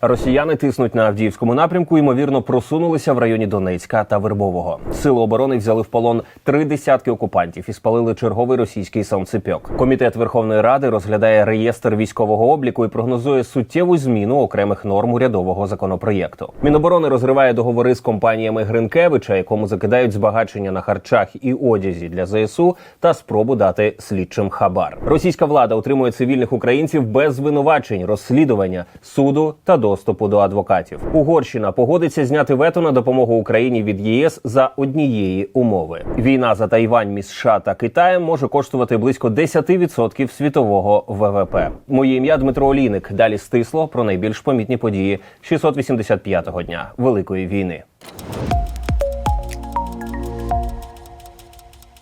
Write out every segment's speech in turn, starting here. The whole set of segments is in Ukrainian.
Росіяни тиснуть на Авдіївському напрямку. Ймовірно, просунулися в районі Донецька та Вербового. Сили оборони взяли в полон три десятки окупантів і спалили черговий російський сонцепьок. Комітет Верховної Ради розглядає реєстр військового обліку і прогнозує суттєву зміну окремих норм урядового законопроєкту. Міноборони розриває договори з компаніями Гринкевича, якому закидають збагачення на харчах і одязі для ЗСУ та спробу дати слідчим хабар. Російська влада утримує цивільних українців без звинувачень, розслідування, суду та доступу до адвокатів. Угорщина погодиться зняти вето на допомогу Україні від ЄС за однієї умови. Війна за Тайвань між США та Китаєм може коштувати близько 10% світового ВВП. Моє ім'я Дмитро Олійник. Далі стисло про найбільш помітні події 685-го дня Великої війни.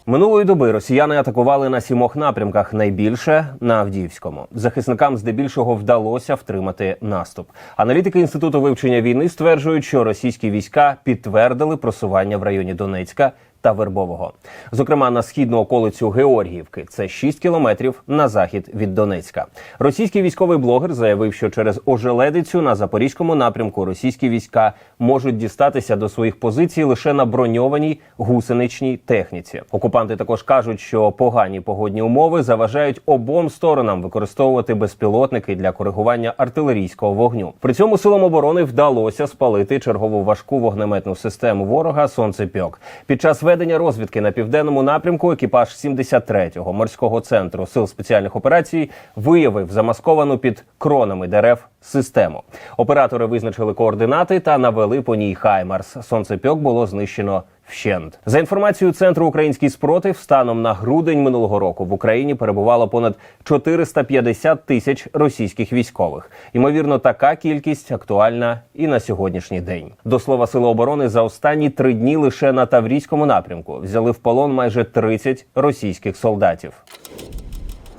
Минулої доби росіяни атакували на сімох напрямках, найбільше на Авдіївському. Захисникам здебільшого вдалося втримати наступ. Аналітики інституту вивчення війни стверджують, що російські війська підтвердили просування в районі Донецька. Та Вербового, зокрема на східну околицю Георгіївки, це 6 кілометрів на захід від Донецька. Російський військовий блогер заявив, що через ожеледицю на запорізькому напрямку російські війська можуть дістатися до своїх позицій лише на броньованій гусеничній техніці. Окупанти також кажуть, що погані погодні умови заважають обом сторонам використовувати безпілотники для коригування артилерійського вогню. При цьому силам оборони вдалося спалити чергову важку вогнеметну систему ворога Сонцепьок. Під час ведення розвідки на південному напрямку екіпаж 73-го морського центру сил спеціальних операцій виявив замасковану під кронами дерев систему. Оператори визначили координати та навели по ній Хаймарс. Сонцепьок було знищено. Вщент за інформацією центру Український спротив, станом на грудень минулого року в Україні перебувало понад 450 тисяч російських військових. Ймовірно, така кількість актуальна і на сьогоднішній день. До слова, сили оборони за останні три дні лише на Таврійському напрямку взяли в полон майже 30 російських солдатів.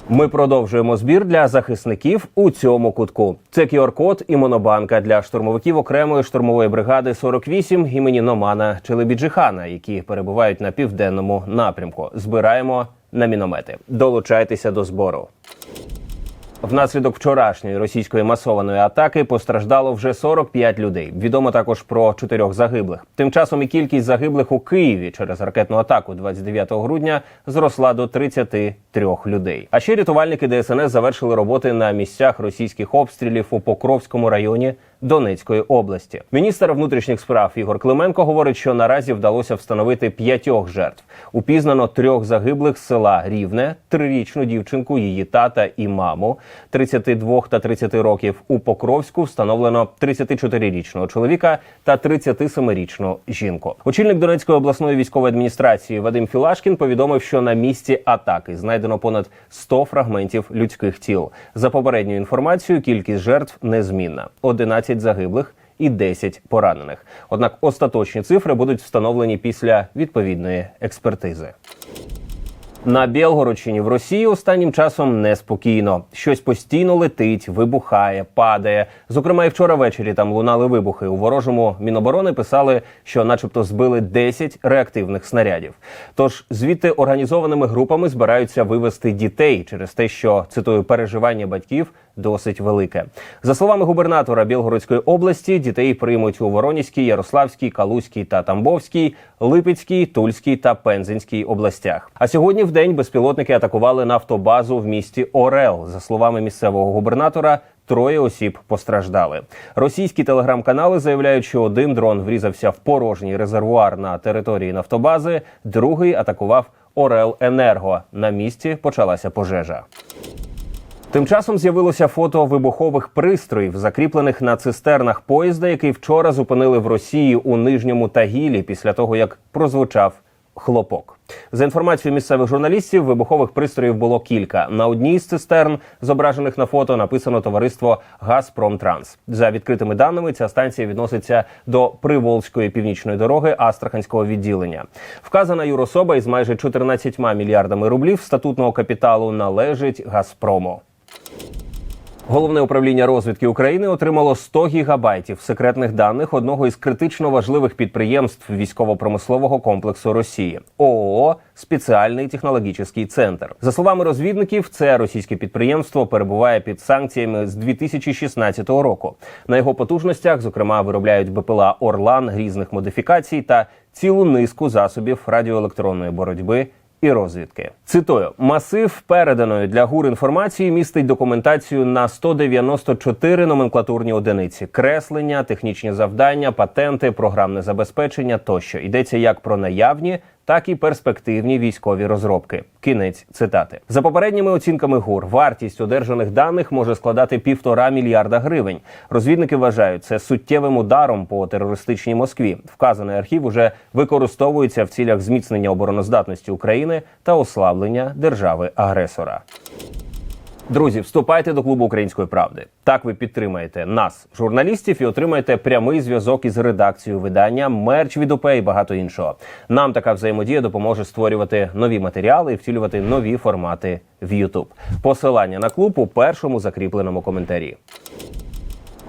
Ми продовжуємо збір для захисників у цьому кутку. Це QR-код і монобанка для штурмовиків окремої штурмової бригади 48 імені Номана Челебіджихана, які перебувають на південному напрямку. Збираємо на міномети. Долучайтеся до збору. Внаслідок вчорашньої російської масованої атаки постраждало вже 45 людей. Відомо також про чотирьох загиблих. Тим часом і кількість загиблих у Києві через ракетну атаку 29 грудня зросла до 33 людей. А ще рятувальники ДСНС завершили роботи на місцях російських обстрілів у Покровському районі Донецької області. Міністр внутрішніх справ Ігор Клименко говорить, що наразі вдалося встановити п'ятьох жертв. Упізнано трьох загиблих з села Рівне, трирічну дівчинку, її тата і маму, 32 та 30 років. У Покровську встановлено 34-річного чоловіка та 37-річну жінку. Очільник Донецької обласної військової адміністрації Вадим Філашкін повідомив, що на місці атаки знайдено понад 100 фрагментів людських тіл. За попередньою інформацією, кількість жертв незмінна: 11 загиблих і 10 поранених. Однак остаточні цифри будуть встановлені після відповідної експертизи. На Білгородщині в Росії останнім часом неспокійно. Щось постійно летить, вибухає, падає. Зокрема, і вчора ввечері там лунали вибухи. У ворожому міноборони писали, що, начебто, збили 10 реактивних снарядів. Тож звідти організованими групами збираються вивезти дітей через те, що цитую переживання батьків досить велике. За словами губернатора Білгородської області, дітей приймуть у Воронізькій, Ярославській, Калузькій та Тамбовській, Липецькій, Тульській та Пензенській областях. А сьогодні в день безпілотники атакували нафтобазу в місті Орел. За словами місцевого губернатора. Троє осіб постраждали. Російські телеграм-канали заявляють, що один дрон врізався в порожній резервуар на території нафтобази, другий атакував Орел Енерго. На місці почалася пожежа. Тим часом з'явилося фото вибухових пристроїв, закріплених на цистернах поїзда, який вчора зупинили в Росії у нижньому Тагілі після того, як прозвучав хлопок. За інформацією місцевих журналістів, вибухових пристроїв було кілька. На одній з цистерн, зображених на фото, написано товариство Газпромтранс. За відкритими даними, ця станція відноситься до Приволзької північної дороги Астраханського відділення. Вказана юрособа із майже 14 мільярдами рублів статутного капіталу належить Газпрому. Головне управління розвідки України отримало 100 гігабайтів секретних даних одного із критично важливих підприємств військово-промислового комплексу Росії ООО Спеціальний технологічний центр. За словами розвідників, це російське підприємство перебуває під санкціями з 2016 року. На його потужностях, зокрема, виробляють БПЛА Орлан різних модифікацій та цілу низку засобів радіоелектронної боротьби і розвідки. Цитую, масив переданої для гур інформації містить документацію на 194 номенклатурні одиниці, креслення, технічні завдання, патенти, програмне забезпечення тощо йдеться як про наявні. Так і перспективні військові розробки. Кінець цитати за попередніми оцінками ГУР. Вартість одержаних даних може складати півтора мільярда гривень. Розвідники вважають це суттєвим ударом по терористичній Москві. Вказаний архів уже використовується в цілях зміцнення обороноздатності України та ослаблення держави агресора. Друзі, вступайте до клубу української правди. Так ви підтримаєте нас, журналістів, і отримаєте прямий зв'язок із редакцією видання, мерч від ОП і багато іншого. Нам така взаємодія допоможе створювати нові матеріали і втілювати нові формати в YouTube. Посилання на клуб у першому закріпленому коментарі.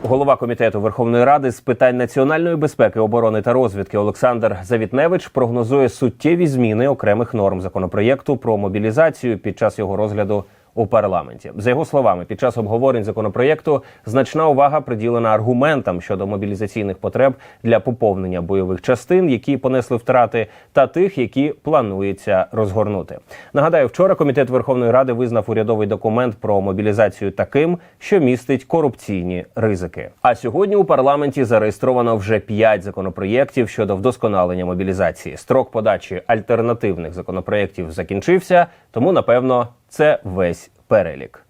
Голова комітету Верховної Ради з питань національної безпеки, оборони та розвідки Олександр Завітневич прогнозує суттєві зміни окремих норм законопроєкту про мобілізацію під час його розгляду у парламенті. За його словами, під час обговорень законопроєкту значна увага приділена аргументам щодо мобілізаційних потреб для поповнення бойових частин, які понесли втрати, та тих, які планується розгорнути. Нагадаю, вчора комітет Верховної Ради визнав урядовий документ про мобілізацію таким, що містить корупційні ризики. А сьогодні у парламенті зареєстровано вже п'ять законопроєктів щодо вдосконалення мобілізації. Строк подачі альтернативних законопроєктів закінчився, тому напевно це весь перелік.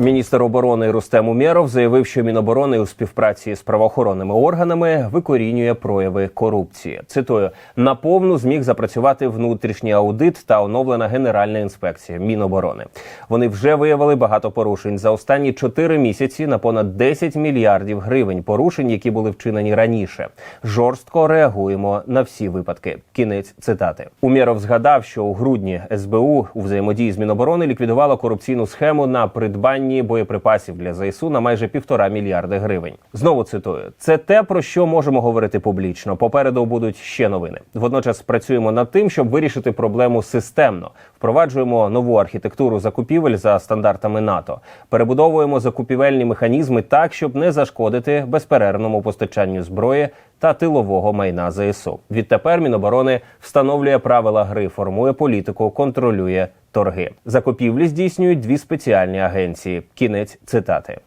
Міністр оборони Рустем Умєров заявив, що Міноборони у співпраці з правоохоронними органами викорінює прояви корупції. Цитую наповну зміг запрацювати внутрішній аудит та оновлена генеральна інспекція Міноборони. Вони вже виявили багато порушень за останні 4 місяці на понад 10 мільярдів гривень порушень, які були вчинені раніше. Жорстко реагуємо на всі випадки. Кінець цитати. Умєров згадав, що у грудні СБУ у взаємодії з Міноборони ліквідувала корупційну схему на придбання боєприпасів для ЗСУ на майже півтора мільярди гривень. Знову цитую: це те про що можемо говорити публічно. Попереду будуть ще новини. Водночас працюємо над тим, щоб вирішити проблему системно. Впроваджуємо нову архітектуру закупівель за стандартами НАТО. Перебудовуємо закупівельні механізми так, щоб не зашкодити безперервному постачанню зброї та тилового майна ЗСУ. Відтепер Міноборони встановлює правила гри, формує політику, контролює торги. Закупівлі здійснюють дві спеціальні агенції. Кінець цитати.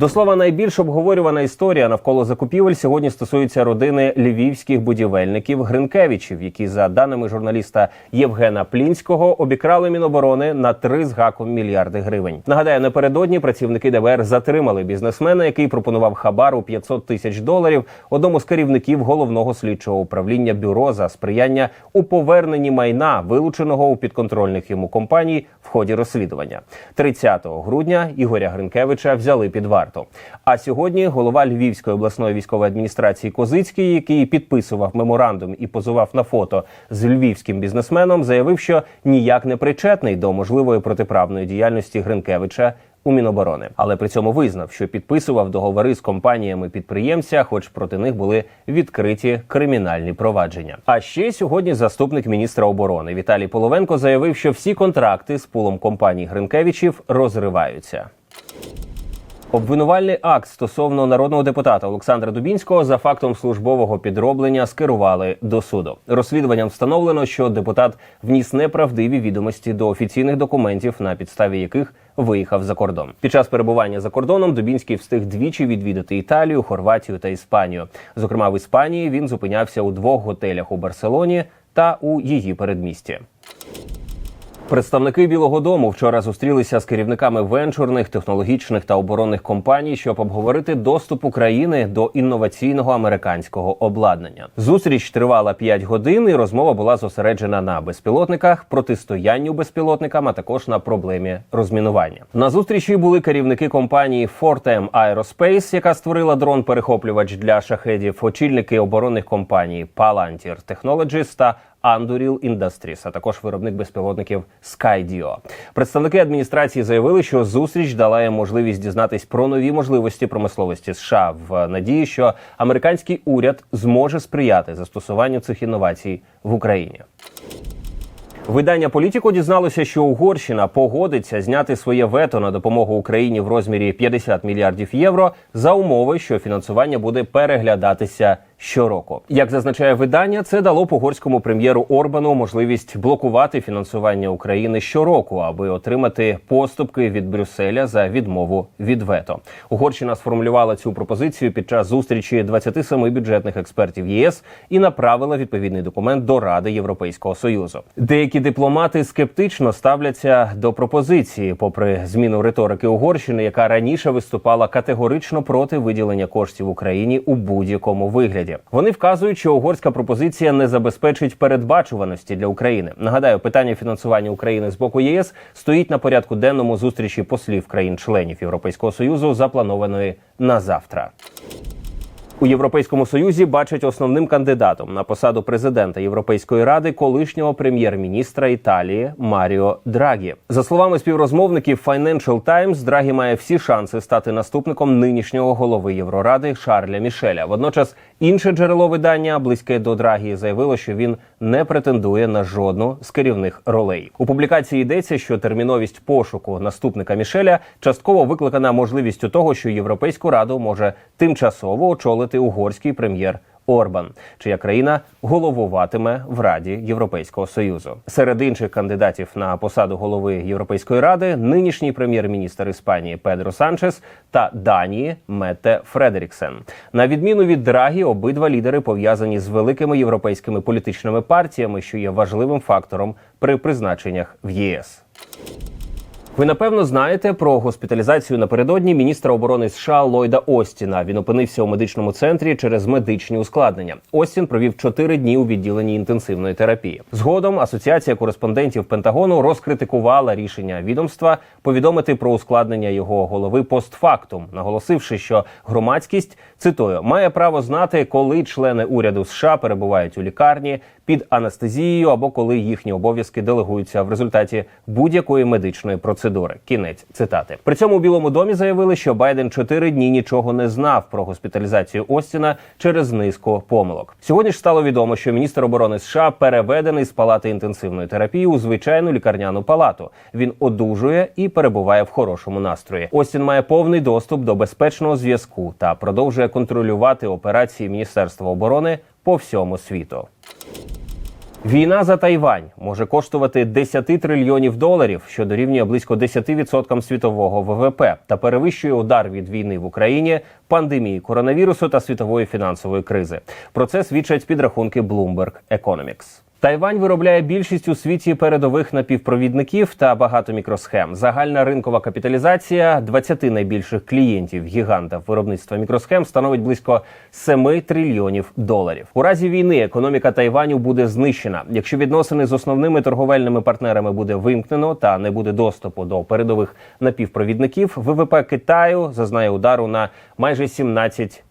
До слова, найбільш обговорювана історія навколо закупівель сьогодні стосується родини львівських будівельників Гринкевичів, які, за даними журналіста Євгена Плінського, обікрали міноборони на 3 з гаком мільярди гривень. Нагадаю, напередодні працівники ДБР затримали бізнесмена, який пропонував хабар у 500 тисяч доларів одному з керівників головного слідчого управління бюро за сприяння у поверненні майна, вилученого у підконтрольних йому компаній в ході розслідування. 30 грудня Ігоря Гринкевича взяли під варту. А сьогодні голова Львівської обласної військової адміністрації Козицький, який підписував меморандум і позував на фото з львівським бізнесменом, заявив, що ніяк не причетний до можливої протиправної діяльності Гринкевича. У Міноборони, але при цьому визнав, що підписував договори з компаніями підприємця, хоч проти них були відкриті кримінальні провадження. А ще сьогодні заступник міністра оборони Віталій Половенко заявив, що всі контракти з пулом компаній Гринкевичів розриваються. Обвинувальний акт стосовно народного депутата Олександра Дубінського за фактом службового підроблення скерували до суду. Розслідуванням встановлено, що депутат вніс неправдиві відомості до офіційних документів, на підставі яких виїхав за кордон. Під час перебування за кордоном Дубінський встиг двічі відвідати Італію, Хорватію та Іспанію. Зокрема, в Іспанії він зупинявся у двох готелях у Барселоні та у її передмісті. Представники Білого Дому вчора зустрілися з керівниками венчурних, технологічних та оборонних компаній, щоб обговорити доступ України до інноваційного американського обладнання. Зустріч тривала 5 годин, і розмова була зосереджена на безпілотниках, протистоянню безпілотникам, а також на проблемі розмінування. На зустрічі були керівники компанії Fortem Aerospace, яка створила дрон-перехоплювач для шахедів, очільники оборонних компаній Palantir Technologies та Anduril Industries, а також виробник безпілотників Skydio. Представники адміністрації заявили, що зустріч дала їм можливість дізнатись про нові можливості промисловості США в надії, що американський уряд зможе сприяти застосуванню цих інновацій в Україні. Видання Політіко дізналося, що Угорщина погодиться зняти своє вето на допомогу Україні в розмірі 50 мільярдів євро за умови, що фінансування буде переглядатися щороку. Як зазначає видання, це дало б угорському прем'єру Орбану можливість блокувати фінансування України щороку, аби отримати поступки від Брюсселя за відмову від вето. Угорщина сформулювала цю пропозицію під час зустрічі 27 бюджетних експертів ЄС і направила відповідний документ до Ради Європейського союзу. Деякі дипломати скептично ставляться до пропозиції, попри зміну риторики Угорщини, яка раніше виступала категорично проти виділення коштів Україні у будь-якому вигляді. Вони вказують, що угорська пропозиція не забезпечить передбачуваності для України. Нагадаю, питання фінансування України з боку ЄС стоїть на порядку денному зустрічі послів країн-членів Європейського союзу, запланованої на завтра. У Європейському Союзі бачать основним кандидатом на посаду президента Європейської ради колишнього прем'єр-міністра Італії Маріо Драгі. За словами співрозмовників Financial Times, Драгі має всі шанси стати наступником нинішнього голови Євроради Шарля Мішеля. Водночас інше джерело видання, близьке до Драгі, заявило, що він не претендує на жодну з керівних ролей. У публікації йдеться, що терміновість пошуку наступника Мішеля частково викликана можливістю того, що європейську раду може тимчасово очолити угорський прем'єр. Орбан, чия країна головуватиме в Раді Європейського союзу. Серед інших кандидатів на посаду голови Європейської ради нинішній прем'єр-міністр Іспанії Педро Санчес та Данії Мете Фредеріксен. На відміну від Драгі, обидва лідери пов'язані з великими європейськими політичними партіями, що є важливим фактором при призначеннях в ЄС. Ви напевно знаєте про госпіталізацію напередодні міністра оборони США Ллойда Остіна. Він опинився у медичному центрі через медичні ускладнення. Остін провів чотири дні у відділенні інтенсивної терапії. Згодом асоціація кореспондентів Пентагону розкритикувала рішення відомства повідомити про ускладнення його голови постфактум, наголосивши, що громадськість цитую має право знати, коли члени уряду США перебувають у лікарні під анестезією або коли їхні обов'язки делегуються в результаті будь-якої медичної процедури. Кінець цитати. При цьому у Білому домі заявили, що Байден чотири дні нічого не знав про госпіталізацію Остіна через низку помилок. Сьогодні ж стало відомо, що міністр оборони США переведений з палати інтенсивної терапії у звичайну лікарняну палату. Він одужує і перебуває в хорошому настрої. Остін має повний доступ до безпечного зв'язку та продовжує контролювати операції Міністерства оборони по всьому світу. Війна за Тайвань може коштувати 10 трильйонів доларів, що дорівнює близько 10% світового ВВП, та перевищує удар від війни в Україні, пандемії коронавірусу та світової фінансової кризи. Про це свідчать підрахунки Bloomberg Economics. Тайвань виробляє більшість у світі передових напівпровідників та багато мікросхем. Загальна ринкова капіталізація 20 найбільших клієнтів гіганта виробництва мікросхем становить близько 7 трильйонів доларів. У разі війни економіка Тайваню буде знищена. Якщо відносини з основними торговельними партнерами буде вимкнено та не буде доступу до передових напівпровідників, ВВП Китаю зазнає удару на майже 17 Відсотків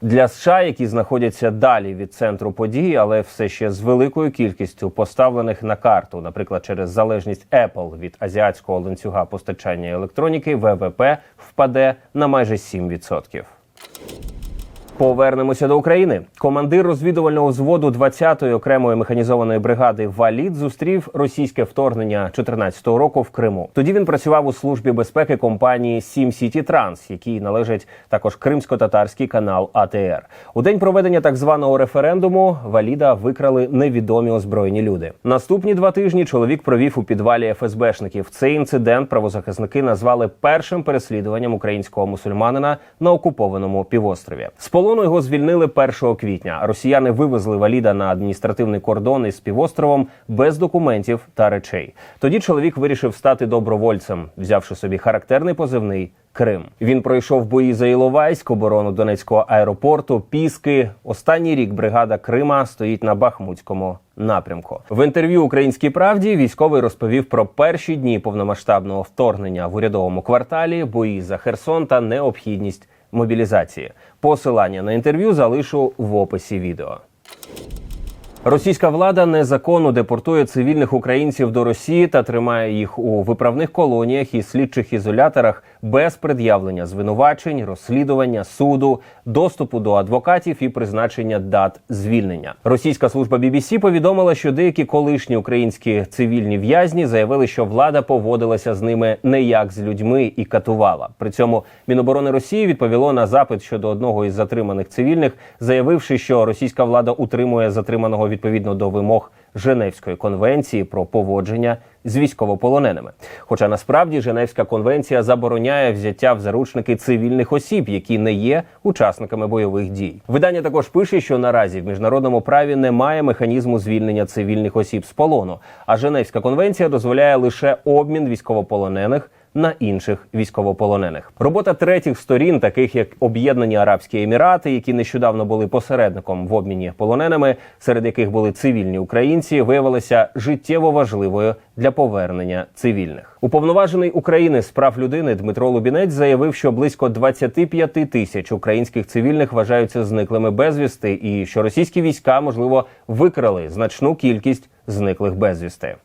для США, які знаходяться далі від центру події, але все ще з великою кількістю поставлених на карту, наприклад, через залежність Apple від азіатського ланцюга постачання електроніки, ВВП впаде на майже 7%. Повернемося до України. Командир розвідувального взводу 20-ї окремої механізованої бригади Валід зустрів російське вторгнення 2014 року в Криму. Тоді він працював у службі безпеки компанії Сім Сіті Транс, якій належить також кримсько-татарський канал АТР. У день проведення так званого референдуму Валіда викрали невідомі озброєні люди. Наступні два тижні чоловік провів у підвалі ФСБшників. Цей інцидент правозахисники назвали першим переслідуванням українського мусульманина на окупованому півострові. Полону його звільнили 1 квітня. Росіяни вивезли валіда на адміністративний кордон із півостровом без документів та речей. Тоді чоловік вирішив стати добровольцем, взявши собі характерний позивний. Крим він пройшов бої за Іловайськ, оборону Донецького аеропорту, Піски. Останній рік бригада Крима стоїть на Бахмутському напрямку. В інтерв'ю Українській правді військовий розповів про перші дні повномасштабного вторгнення в урядовому кварталі, бої за Херсон та необхідність мобілізації. Посилання на інтерв'ю залишу в описі відео. Російська влада незаконно депортує цивільних українців до Росії та тримає їх у виправних колоніях і слідчих ізоляторах без пред'явлення звинувачень, розслідування суду, доступу до адвокатів і призначення дат звільнення. Російська служба BBC повідомила, що деякі колишні українські цивільні в'язні заявили, що влада поводилася з ними не як з людьми і катувала. При цьому Міноборони Росії відповіло на запит щодо одного із затриманих цивільних, заявивши, що російська влада утримує затриманого відповідно до вимог Женевської конвенції про поводження з військовополоненими. Хоча насправді Женевська конвенція забороняє взяття в заручники цивільних осіб, які не є учасниками бойових дій. Видання також пише, що наразі в міжнародному праві немає механізму звільнення цивільних осіб з полону. А Женевська конвенція дозволяє лише обмін військовополонених на інших військовополонених. Робота третіх сторін, таких як Об'єднані Арабські Емірати, які нещодавно були посередником в обміні полоненими, серед яких були цивільні українці, виявилася життєво важливою для повернення цивільних. Уповноважений України з прав людини Дмитро Лубінець заявив, що близько 25 тисяч українських цивільних вважаються зниклими безвісти, і що російські війська можливо викрали значну кількість зниклих безвісти.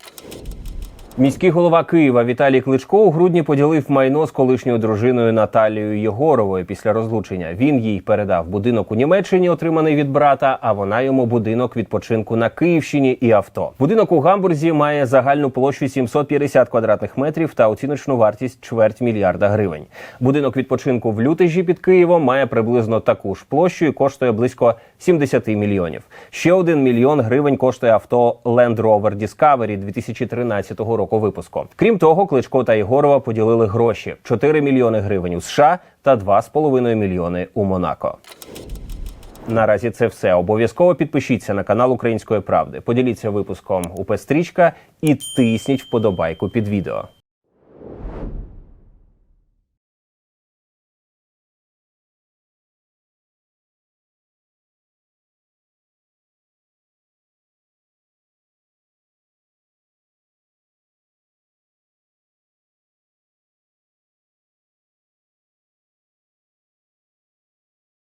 Міський голова Києва Віталій Кличко у грудні поділив майно з колишньою дружиною Наталією Єгоровою після розлучення. Він їй передав будинок у Німеччині, отриманий від брата. А вона йому будинок відпочинку на Київщині і авто. Будинок у Гамбурзі має загальну площу 750 квадратних метрів та оціночну вартість чверть мільярда гривень. Будинок відпочинку в Лютежі під Києвом має приблизно таку ж площу і коштує близько 70 мільйонів. Ще один мільйон гривень коштує авто Land Rover Discovery 2013 року випуску. Крім того, Кличко та Єгорова поділили гроші 4 мільйони гривень у США та 2,5 мільйони у Монако. Наразі це все. Обов'язково підпишіться на канал Української правди. Поділіться випуском у Пестрічка і тисніть вподобайку під відео.